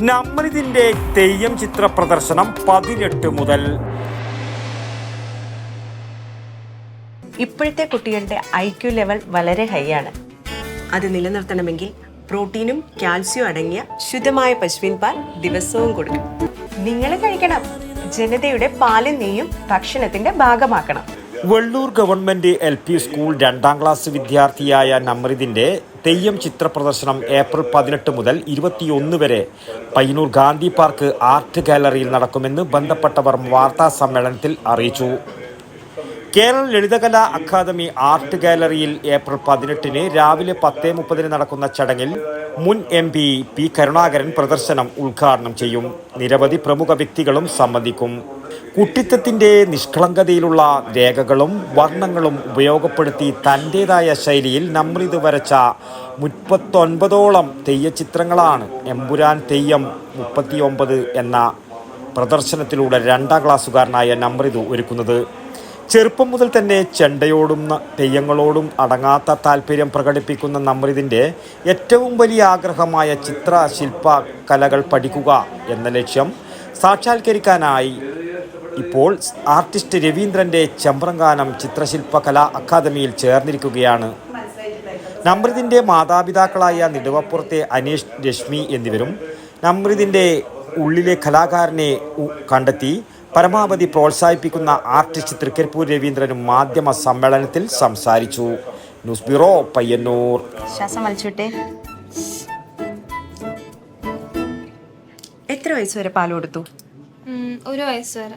നമ്മളിതിന്റെ തെയ്യം ചിത്ര പ്രദർശനം പതിനെട്ട് മുതൽ. ഇപ്പോഴത്തെ കുട്ടികളുടെ ഐ ക്യു ലെവൽ വളരെ ഹൈ ആണ്. അത് നിലനിർത്തണമെങ്കിൽ പ്രോട്ടീനും കാൽസ്യവും അടങ്ങിയ ശുദ്ധമായ പശുവിൻ പാൽ ദിവസവും കൊടുക്കും നിങ്ങൾ കഴിക്കണം. ജനതയുടെ പാലും നെയ്യും ഭക്ഷണത്തിന്റെ ഭാഗമാക്കണം. Vellur government L P school രണ്ടാം ക്ലാസ് വിദ്യാർത്ഥിയായ നമ്രിദിന്റെ തെയ്യം ചിത്ര പ്രദർശനം ഏപ്രിൽ പതിനെട്ട് മുതൽ ഇരുപത്തിയൊന്ന് വരെ പയ്യന്നൂർ ഗാന്ധി പാർക്ക് ആർട്ട് ഗാലറിയിൽ നടക്കുമെന്ന് ബന്ധപ്പെട്ടവർ വാർത്താ സമ്മേളനത്തിൽ അറിയിച്ചു. Kerala Lalithakala academy art gallery April പതിനെട്ടിന് രാവിലെ പത്തേ മുപ്പതിന് നടക്കുന്ന ചടങ്ങിൽ മുൻ എം പി പി കരുണാകരൻ പ്രദർശനം ഉദ്ഘാടനം ചെയ്യും. നിരവധി പ്രമുഖ വ്യക്തികളും സംബന്ധിക്കും. കുട്ടിത്തത്തിന്റെ നിഷ്കളങ്കതയിലുള്ള രേഖകളും വർണങ്ങളും ഉപയോഗപ്പെടുത്തി തന്റെതായ ശൈലിയിൽ നമ്രിത് വരച്ച മുപ്പത്തൊൻപതോളം തെയ്യച്ചിത്രങ്ങളാണ് എമ്പുരാൻ തെയ്യം മുപ്പത്തിയൊമ്പത് എന്ന പ്രദർശനത്തിലൂടെ രണ്ടാം ക്ലാസ്സുകാരനായ നമ്രിത് ഒരുക്കുന്നത്. ചെറുപ്പം മുതൽ തന്നെ ചെണ്ടയോടും തെയ്യങ്ങളോടും അടങ്ങാത്ത താല്പര്യം പ്രകടിപ്പിക്കുന്ന നമ്രിതിന്റെ ഏറ്റവും വലിയ ആഗ്രഹമായ ചിത്ര ശില്പ കലകൾ പഠിക്കുക എന്ന ലക്ഷ്യം സാക്ഷാത്കരിക്കാനായി ഇപ്പോൾ ആർട്ടിസ്റ്റ് രവീന്ദ്രന്റെ ചമ്പ്രങ്കാനം ചിത്രശില്പകലാ അക്കാദമിയിൽ ചേർന്നിരിക്കുകയാണ്. നമ്രിതിന്റെ മാതാപിതാക്കളായ നെടുവപ്പുറത്തെ അനീഷ് രശ്മി എന്നിവരും നമ്രിതിന്റെ ഉള്ളിലെ കലാകാരനെ കണ്ടെത്തി പരമാവധി പ്രോത്സാഹിപ്പിക്കുന്ന ആർട്ടിസ്റ്റ് തൃക്കരിപ്പൂർ രവീന്ദ്രനും മാധ്യമ സമ്മേളനത്തിൽ സംസാരിച്ചു. News bureau Payyanur. ശ്വാസം വലിച്ചോട്ടെ എത്ര വയസ്സ് വരെ പാൽ കൊടുത്തു? ഒരു വയസ്സ് വരെ.